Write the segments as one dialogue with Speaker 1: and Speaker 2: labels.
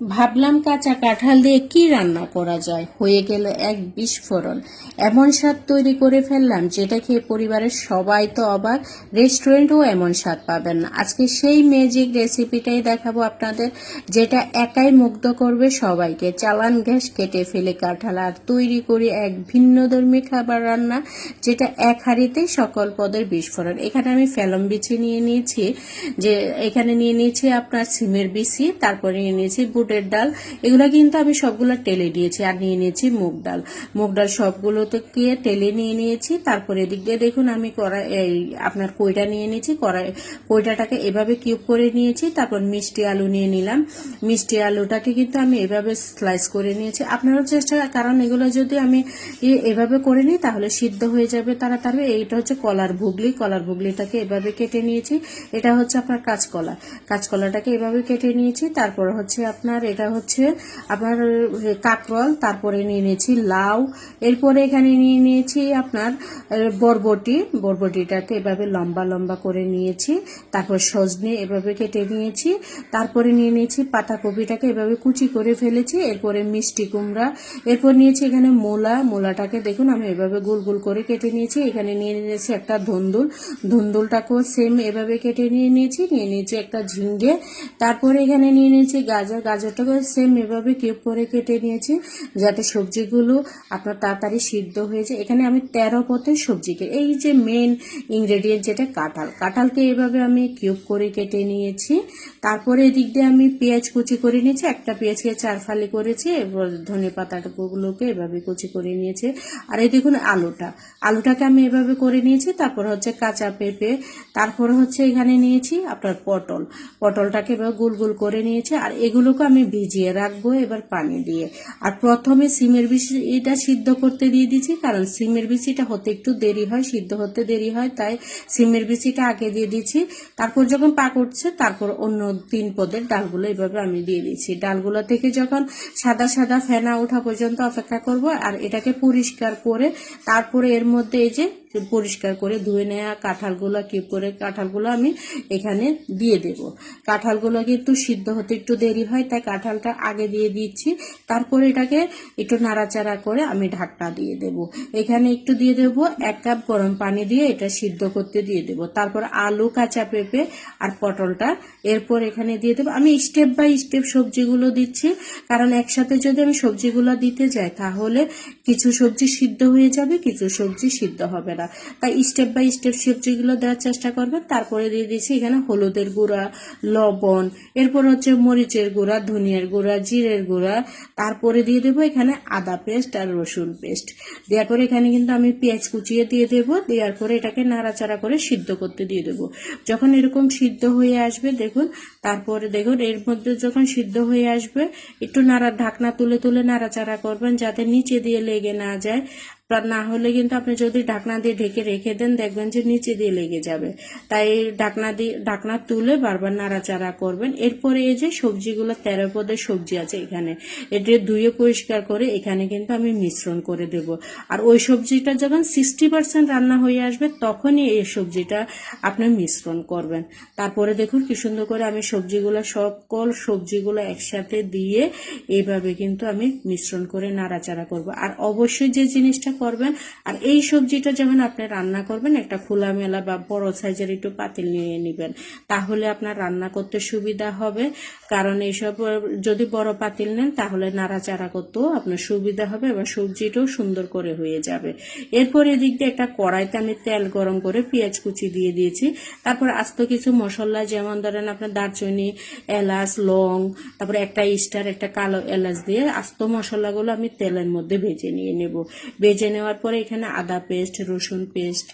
Speaker 1: ভাবলাম কাঁচা কাঁঠাল দিয়ে কি রান্না করা যায়? হয়ে গেল এক বিস্ফোরণ। এমন স্বাদ তৈরি করে ফেললাম, যেটা খেয়ে পরিবারের সবাই তো অবাক। রেস্টুরেন্টও এমন স্বাদ পাবেন না। আজকে সেই ম্যাজিক রেসিপিটাই দেখাবো আপনাদের, যেটা একাই মুগ্ধ করবে সবাইকে। চালান গ্যাস কেটে ফেলে কাঁঠাল আর তৈরি করি এক ভিন্নধর্মী খাবার রান্না, যেটা এক হাঁড়িতে সকল পদের বিস্ফোরণ। এখানে আমি ফেলম বিছি নিয়ে নিয়েছি, যে এখানে নিয়ে নিয়েছি আপনার সিমের বিচি, তারপরে নিয়ে নিয়েছি বুটের ডাল, এগুলো কিন্তু আমি সবগুলো টেলে নিয়েছি আর নিয়ে নিয়েছি মুগ ডাল। মুগ ডাল সবগুলো থেকে টেলে নিয়ে নিয়েছি, তারপরে এদিক দিয়ে দেখুন আমি কড়াই, এই আপনার কইটা নিয়ে নিয়েছি, কড়াই, কইটাটাকে এভাবে কিউব করে নিয়েছি, তারপর মিষ্টি আলু নিয়ে নিলাম। মিষ্টি আলুটাকে কিন্তু আমি এভাবে স্লাইস করে নিয়েছি। আপনারও চেষ্টা কারণ এগুলো যদি আমি এভাবে করে নিই তাহলে সিদ্ধ হয়ে যাবে তারা তাড়াতাড়ি। এইটা হচ্ছে কলার ভুগলি, কলার ভুগলিটাকে এভাবে কেটে নিয়েছি। এটা হচ্ছে আপনার কাঁচকলা। কাঁচকলাটাকে এভাবে কেটে নিয়েছি, তারপর হচ্ছে আপনার এটা হচ্ছে আপনার কাঁকরোল তারপরে নিয়ে নিয়েছি লাউ, এরপরে এখানে নিয়ে নিয়েছি আপনার বরবটি, বরবটিটাকে এভাবে লম্বা লম্বা করে নিয়েছি, তারপর সজনে এভাবে কেটে নিয়েছি, তারপরে নিয়ে নিয়েছি পাতাকপিটাকে এভাবে কুচি করে ফেলেছি, এরপরে মিষ্টি কুমড়া, এরপর নিয়েছি এখানে মূলা, মূলাটাকে দেখুন আমি এভাবে গোল গোল করে কেটে নিয়েছি, এখানে নিয়ে নিয়েছি একটা ধুন্দুল, ধুন্দুলটাকেও সেম এভাবে কেটে নিয়ে নিয়েছি নিয়ে নিয়েছি একটা ঝিঙ্গে, তারপরে এখানে নিয়ে নিয়েছি গাজর গাজর গাজরটাকে সেম এভাবে কিউব করে কেটে নিয়েছি, যাতে সবজিগুলো আপনার তাড়াতাড়ি সিদ্ধ হয়ে যায়। এখানে আমি তেরো পথের সবজিকে এই যে মেন ইনগ্রেডিয়েন্ট যেটা কাঁঠাল। কাঁঠালকে এভাবে আমি কিউব করে কেটে নিয়েছি। তারপরে এদিক দিয়ে আমি পেঁয়াজ কুচি করে নিয়েছি। একটা পেঁয়াজকে চার ফালি করেছি, এবার ধনে পাতাগুলোকে এভাবে কুচি করে নিয়েছি। আর এই দেখুন আলুটা। আলুটাকে আমি এভাবে করে নিয়েছি, তারপর হচ্ছে কাঁচা পেঁপে, তারপর হচ্ছে এখানে নিয়েছি আপনার পটল। পটলটাকে এবার গুল গুল করে নিয়েছি। আর এগুলোকে আমি ভিজিয়ে রাখব এবার পানি দিয়ে। আর প্রথমে সিমের বিচি এটা সিদ্ধ করতে দিয়ে দিয়েছি, কারণ সিমের বিচিটা হতে একটু দেরি হয়, সিদ্ধ হতে দেরি হয়, তাই সিমের বিচিটা আগে দিয়ে দিচ্ছি তারপর যখন পাক উঠছে, তারপর অন্য তিন পদের ডালগুলো এভাবে আমি দিয়ে দিচ্ছি ডালগুলো থেকে যখন সাদা সাদা ফেনা ওঠা পর্যন্ত অপেক্ষা করব, আর এটাকে পরিষ্কার করে তারপরে এর মধ্যে এই যে পরিষ্কার করে ধুয়ে নেওয়া কাঁঠালগুলো কিপ করে, কাঁঠালগুলো আমি এখানে দিয়ে দেব। কাঁঠালগুলো কিন্তু সিদ্ধ হতে একটু দেরি হয়, তাই কাঁঠালটা আগে দিয়ে দিচ্ছি। তারপরে এটাকে একটু নাড়াচাড়া করে আমি ঢাকনা দিয়ে দেব। এখানে একটু দিয়ে দেব, এক কাপ গরম পানি দিয়ে এটা সিদ্ধ করতে দিয়ে দেব। তারপর আলু, কাঁচা পেঁপে আর পটলটা এরপর এখানে দিয়ে দেবো। আমি স্টেপ বাই স্টেপ সবজিগুলো দিচ্ছি, কারণ একসাথে যদি আমি সবজিগুলো দিতে যাই, তাহলে কিছু সবজি সিদ্ধ হয়ে যাবে, কিছু সবজি সিদ্ধ হবে না। তাই স্টেপ বাই স্টেপ সবজিগুলো দেওয়ার চেষ্টা করবেন। তারপরে দিয়ে দিচ্ছি এখানে হলুদের গুঁড়া, লবণ, এরপর হচ্ছে মরিচের গুঁড়া, ধনিয়ার গুঁড়া, জিরের গুঁড়া, তারপরে দিয়ে দেবো এখানে আদা পেস্ট আর রসুন পেস্ট। দেওয়ার পরে এখানে কিন্তু আমি পেঁয়াজ কুচিয়ে দিয়ে দেবো। দেওয়ার পরে এটাকে নাড়াচাড়া করে সিদ্ধ করতে দিয়ে দেবো। যখন এরকম সিদ্ধ হয়ে আসবে, দেখুন, তারপরে দেখুন, এর মধ্যে যখন সিদ্ধ হয়ে আসবে, একটু নাড়া, ঢাকনা তুলে তুলে নাড়াচাড়া করবেন যাতে নিচে দিয়ে লেগে না যায়। না হলে কিন্তু আপনি যদি ঢাকনা দিয়ে ঢেকে রেখে দেন, দেখবেন যে নিচে দিয়ে লেগে যাবে। তাই ঢাকনা দিয়ে ঢাকনা তুলে বারবার নাড়াচাড়া করবেন। এরপরে এই যে সবজিগুলো, তেরো পদের সবজি আছে এখানে এটা ধুয়ে পরিষ্কার করে এখানে কিন্তু আমি মিশ্রণ করে দেব। আর ওই সবজিটা যখন সিক্সটি পার্সেন্ট রান্না হয়ে আসবে, তখনই এই সবজিটা আপনি মিশ্রণ করবেন। তারপরে দেখুন কি সুন্দর করে আমি সবজিগুলো, সকল সবজিগুলো একসাথে দিয়ে এইভাবে কিন্তু আমি মিশ্রণ করে নাড়াচাড়া করব। আর অবশ্যই যে জিনিসটা করবেন। আর এই সবজিটা যখন আপনি রান্না করবেন, একটা খোলামেলা বা বড় সাইজের একটু পাতিল নিয়ে নেবেন। তাহলে আপনার রান্না করতে সুবিধা হবে। কারণ এইসব যদি বড় পাতিল নেন, তাহলে নাড়াচাড়া করতেও আপনার সুবিধা হবে এবং সবজিটাও সুন্দর করে হয়ে যাবে। এরপর এদিক দিয়ে একটা কড়াইতে আমি তেল গরম করে পেঁয়াজ কুচি দিয়ে দিয়েছি। তারপর আস্ত কিছু মশলা, যেমন ধরেন আপনার দারচিনি, এলাচ, লং, তারপরে একটা স্টার, একটা কালো এলাচ দিয়ে আস্ত মশলাগুলো আমি তেলের মধ্যে ভেজে নিয়ে নেব। ভেজে নেওয়ার পরে এখানে আদা পেস্ট রসুন পেস্ট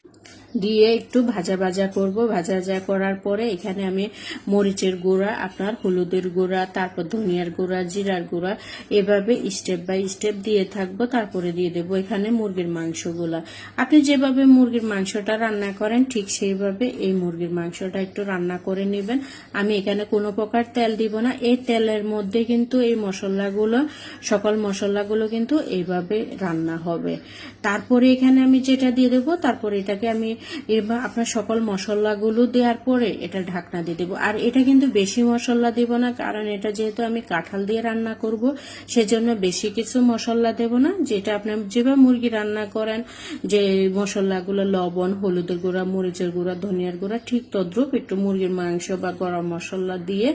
Speaker 1: দিয়ে একটু ভাজা ভাজা করব। ভাজা ভাজা করার পরে এখানে আমি মরিচের গুঁড়া, আপনার হলুদের গুঁড়া, তারপর ধনিয়ার গুঁড়া, জিরার গুঁড়া এভাবে স্টেপ বাই স্টেপ দিয়ে থাকব। তারপরে দিয়ে দেবো এখানে মুরগির মাংসগুলা। আপনি যেভাবে মুরগির মাংসটা রান্না করেন, ঠিক সেইভাবে এই মুরগির মাংসটা একটু রান্না করে নেবেন। আমি এখানে কোনো প্রকার তেল দিব না। এই তেলের মধ্যে কিন্তু এই মশলাগুলো, সকল মশলাগুলো কিন্তু এইভাবে রান্না হবে। তারপরে এখানে আমি যেটা দিয়ে দেবো, তারপরে এটাকে আমি এবার আপনার সকল মশলাগুলো দেওয়ার পরে এটা ঢাকনা দিয়ে দেবো। আর এটা কিন্তু বেশি মশলা দেব না, কারণ এটা যেহেতু আমি কাঁঠাল দিয়ে রান্না করব, সেজন্য বেশি কিছু মশলা দেব না। যেটা আপনার যেভাবে মুরগি রান্না করেন, যে মশলাগুলো লবণ, হলুদের গুঁড়া, মরিচের গুঁড়া, ধনিয়ার গুঁড়া, ঠিক তদ্রুপ একটু মুরগির মাংস বা গরম মশলা দিয়ে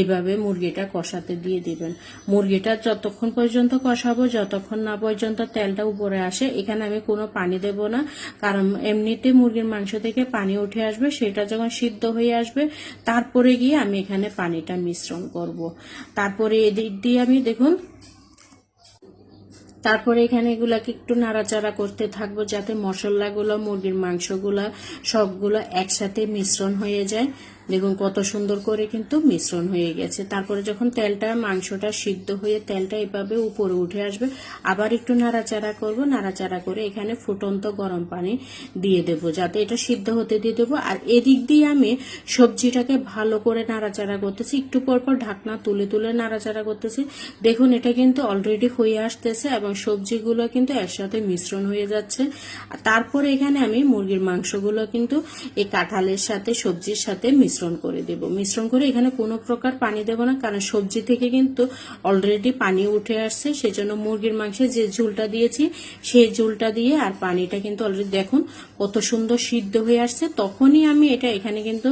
Speaker 1: এভাবে মুরগিটা কষাতে দিয়ে দিবেন। মুরগিটা যতক্ষণ পর্যন্ত কষাবো, যতক্ষণ না পর্যন্ত তেলটা উপরে আসে, এখানে আমি কোনো পানি দেব না, কারণ এমনিতে মুরগির মাংস থেকে পানি উঠে আসবে, সেটা যখন সিদ্ধ হয়ে আসবে, তারপরে গিয়ে আমি এখানে পানিটা মিশ্রণ করব। তারপরে এদিক দিয়ে আমি দেখুন, তারপরে এখানে এগুলাকে একটু নাড়াচাড়া করতে থাকব যাতে মশলাগুলো, মুরগির মাংসগুলো সবগুলো একসাথে মিশ্রণ হয়ে যায়। দেখুন কত সুন্দর করে কিন্তু মিশ্রণ হয়ে গেছে। তারপরে যখন তেলটা, মাংসটা সিদ্ধ হয়ে তেলটা এভাবে উপরে উঠে আসবে, আবার একটু নাড়াচাড়া করব। নাড়াচাড়া করে এখানে ফুটন্ত গরম পানি দিয়ে দেব, যাতে এটা সিদ্ধ হতে দিয়ে দেবো। আর এদিক দিয়ে আমি সবজিটাকে ভালো করে নাড়াচাড়া করতেছি। একটু পর পর ঢাকনা তুলে তুলে নাড়াচাড়া করতেছি। দেখুন, এটা কিন্তু অলরেডি হয়ে আসতেছে এবং সবজিগুলো কিন্তু একসাথে মিশ্রণ হয়ে যাচ্ছে। তারপরে এখানে আমি মুরগির মাংসগুলো কিন্তু এই কাঁঠালের সাথে, সবজির সাথে মিশ্রণ করে দেব। মিশ্রণ করে এখানে কোনো প্রকার পানি দেব না, কারণ সবজি থেকে কিন্তু অলরেডি পানি উঠে আসছে, সেজন্য মুরগির মাংসে যে ঝুলটা দিয়েছি, সেই ঝুলটা দিয়ে আর পানিটা কিন্তু অলরেডি দেখুন কত সুন্দর সিদ্ধ হয়ে আসছে। তখনই আমি এটা এখানে কিন্তু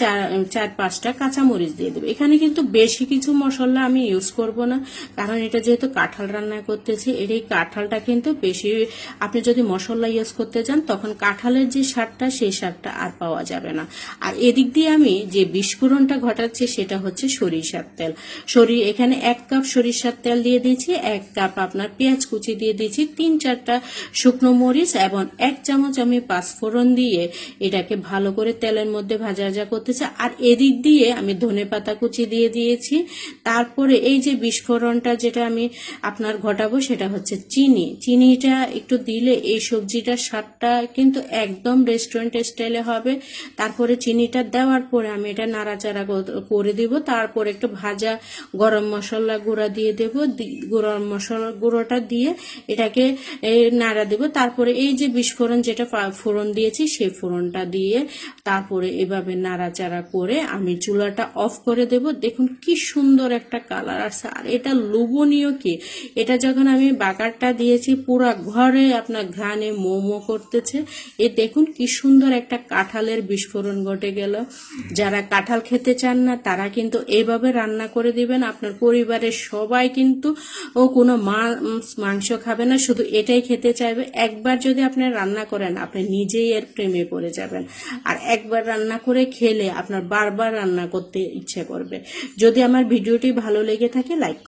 Speaker 1: চার চার, পাঁচটা কাঁচামরিচ দিয়ে দেবো। এখানে কিন্তু বেশি কিছু মশলা আমি ইউজ করব না, কারণ এটা যেহেতু কাঁঠাল রান্না করতেছি, এর এই কাঁঠালটা কিন্তু বেশি আপনি যদি মশলা ইউজ করতে যান তখন কাঁঠালের যে স্বাদটা, সেই স্বাদটা আর পাওয়া যাবে না। আর এদিক দিয়ে আমি যে বিস্ফোরণটা ঘটাচ্ছি সেটা হচ্ছে সরিষার তেল। সরি, এখানে এক কাপ সরিষার তেল দিয়ে দিয়েছি, এক কাপ আপনার পেঁয়াজ কুচি দিয়ে দিয়েছি, তিন চারটা শুকনো মরিচ এবং এক চামচ আমি পাঁচফোড়ন দিয়ে এটাকে ভালো করে তেলের মধ্যে ভাজা ভাজা করতেছি। আর এদিক দিয়ে আমি ধনে পাতা কুচি দিয়ে দিয়েছি। তারপরে এই যে বিস্ফোরণটা যেটা আমি আপনার ঘটাবো সেটা হচ্ছে চিনি। চিনিটা একটু দিলে এই সবজিটার স্বাদটা কিন্তু একদম রেস্টুরেন্ট স্টাইলে হবে। তারপরে চিনিটা দেওয়ার পরে আমি এটা নাড়াচাড়া করে দিব। তারপরে একটু ভাজা গরম মশলা গুঁড়া দিয়ে দেব। গরম মশলা গুঁড়োটা দিয়ে এটাকে নাড়া দেব। তারপরে এই যে বিস্ফোরণ যেটা ফোড়ন দিয়েছি, সেই ফোড়নটা দিয়ে তারপরে এভাবে নাড়াচাড়া করে আমি চুলাটা অফ করে দেব। দেখুন কি সুন্দর একটা কালার আসছে। আর এটা লোভনীয় কি? এটা যখন আমি বাগারটা দিয়েছি, পুরা ঘরে আপনার ঘ্রাণে মোমো করতেছে। এ দেখুন কি সুন্দর একটা কাঁঠালের বিস্ফোরণ ঘটে গেল। যারা কাঁঠাল খেতে চান না, তারা কিন্তু এইভাবে রান্না করে দিবেন। আপনার পরিবারের সবাই কিন্তু ও কোনো মা- মাংস খাবে না, শুধু এটাই খেতে চাইবে। একবার যদি আপনি রান্না করেন, আপনি নিজেই এর প্রেমে পড়ে যাবেন। আর একবার রান্না করে খেলে আপনার বারবার রান্না করতে ইচ্ছে করবে। যদি আমার ভিডিওটি ভালো লেগে থাকে লাইক